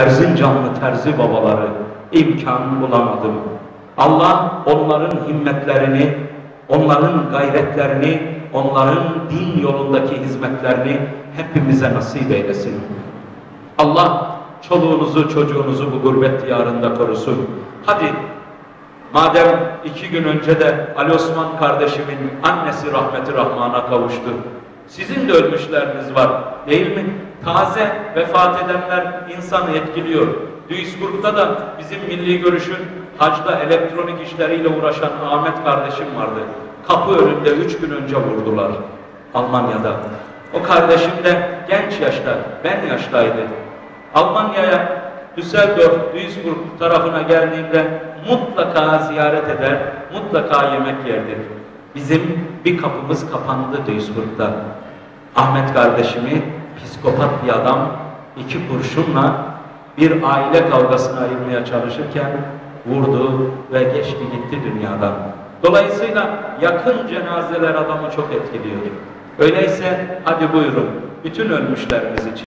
Erzincanlı terzi babaları imkan bulamadım. Allah onların himmetlerini, onların gayretlerini, onların din yolundaki hizmetlerini hepimize nasip eylesin. Allah çoluğunuzu çocuğunuzu bu gurbet diyarında korusun. Hadi madem iki gün önce de Ali Osman kardeşimin annesi rahmeti rahmana kavuştu. Sizin de ölmüşleriniz var değil mi? Taze vefat edenler insanı etkiliyor. Duisburg'da da bizim milli görüşün hacda elektronik işleriyle uğraşan Ahmet kardeşim vardı. Kapı önünde üç gün önce vurdular Almanya'da. O kardeşim de genç yaşta, ben yaştaydı. Almanya'ya Düsseldorf, Duisburg tarafına geldiğimde mutlaka ziyaret eder, mutlaka yemek yerdik. Bizim bir kapımız kapandı Duisburg'da. Ahmet kardeşimi psikopat bir adam iki kurşunla bir aile kavgasına ayırmaya çalışırken vurdu ve geçti gitti dünyadan. Dolayısıyla yakın cenazeler adamı çok etkiliyor. Öyleyse hadi buyurun bütün ölmüşlerimiz için